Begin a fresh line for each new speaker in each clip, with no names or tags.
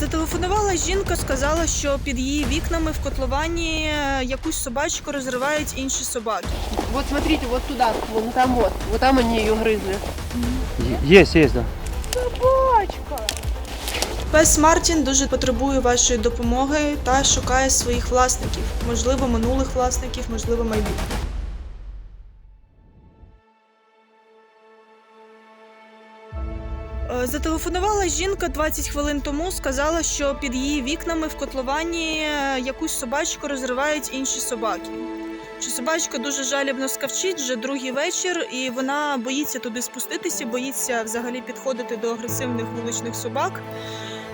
Зателефонувала жінка, сказала, що під її вікнами в котловані е, якусь собачку розривають інші собаки.
Вот смотрите, вот туда, вон там вот. Вот там они ее грызли.
Есть, есть, да.
Пес Мартін дуже потребує вашої допомоги та шукає своїх власників, можливо, минулих власників, можливо, майбутніх. Зателефонувала жінка 20 хвилин тому, сказала, що під її вікнами в котловані е, якусь собачку розривають інші собаки. Що собачка дуже жалібно скавчить вже другий вечір, і вона боїться туди спуститися, боїться взагалі підходити до агресивних вуличних собак.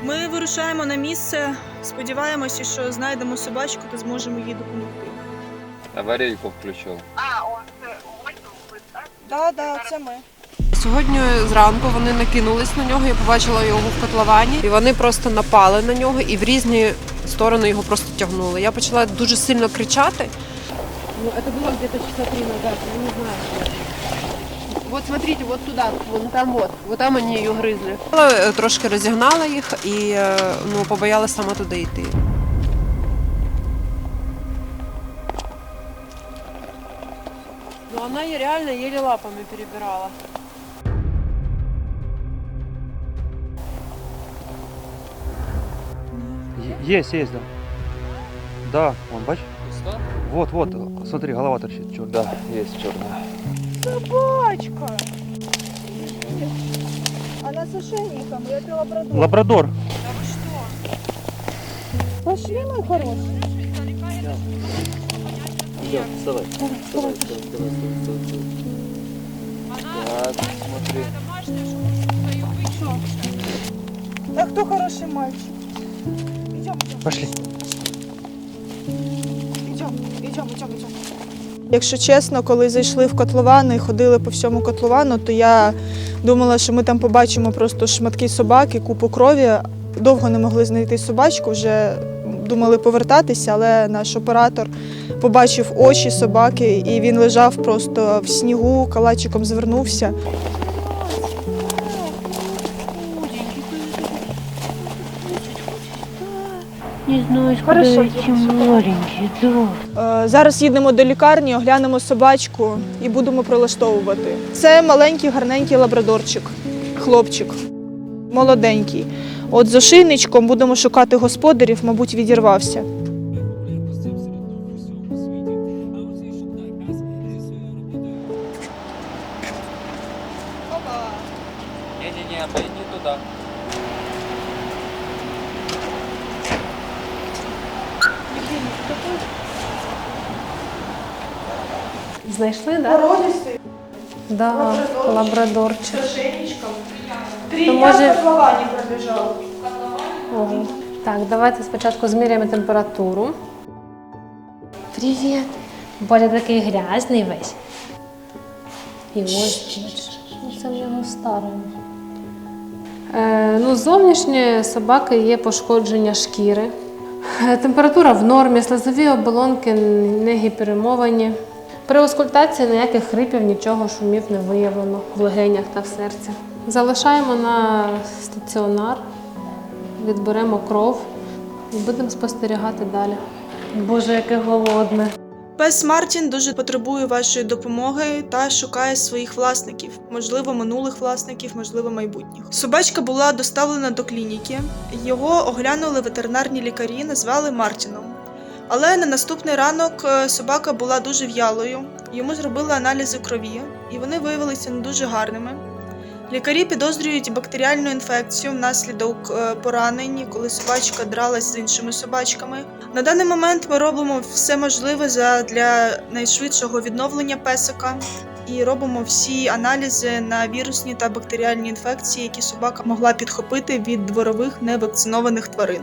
Ми вирушаємо на місце, сподіваємося, що знайдемо собачку та зможемо їй допомогти.
Аварийку включил.
Так, так, це ми.
Сьогодні зранку вони накинулись на нього, я побачила його в котловані, і вони просто напали на нього і в різні сторони його просто тягнули. Я почала дуже сильно кричати. Ну, це було где-то часа три назад, я не знаю. Вот смотрите, вот туда, вон там вот, вот там они ее гризли. Е, Трошки розігнала їх і е, ну, побоялась сама туди йти. Ну, она реально еле лапами перебирала.
Есть, есть, да. Да, вон, бач? Вот, вот, смотри, голова торчит, черт.
Да, есть черная.
Собачка! Она с ошейником, и это лабрадор.
Лабрадор.
Пошли, мой хороший.
Все, вставай. Вставай, вставай, вставай, вставай, вставай. Так, смотри.
А кто хороший мальчик? Идем, идем.
Пошли.
Якщо чесно, коли зайшли в котлован і ходили по всьому котловану, то я думала, що ми там побачимо просто шматки собаки, купу крові. Довго не могли знайти собачку, вже думали повертатися, але наш оператор побачив очі собаки, і він лежав просто в снігу, калачиком звернувся.
Не знаю, куда идти, маленький, да.
Е, Зараз їдемо до лікарні, оглянемо собачку і будемо прилаштовувати. Це маленький гарненький лабрадорчик, хлопчик, молоденький. От з ошейничком будемо шукати господарів, мабуть, відірвався.
Не-не-не, обойди туда.
Знайшли, так?
Породистий,
Да, лабрадорчик.
з ошейничком. Три
То
дня
може-
в котловані пробіжав.
Ого. Так, давайте спочатку зміряємо температуру. Привіт. Боря такий грязний весь. І ось бачиш, це в нього старий. Е, ну, зовнішнє собаки є пошкодження шкіри. Е, Температура в нормі, слизові оболонки не гіперемовані. При аускультації ніяких хрипів, нічого шумів не виявлено в легенях та в серці. Залишаємо на стаціонар, відберемо кров і будемо спостерігати далі. Боже, яке голодне.
Пес Мартін дуже потребує вашої допомоги та шукає своїх власників, можливо, минулих власників, можливо, майбутніх. Собачка була доставлена до клініки. Його оглянули ветеринарні лікарі, назвали Мартіном. Але на наступний ранок е, собака була дуже в'ялою. Йому зробили аналізи крові, і вони виявилися не дуже гарними. Лікарі підозрюють бактеріальну інфекцію внаслідок е, поранень, коли собачка дралась з іншими собачками. На даний момент ми робимо все можливе для найшвидшого відновлення песика і робимо всі аналізи на вірусні та бактеріальні інфекції, які собака могла підхопити від дворових невакцинованих тварин.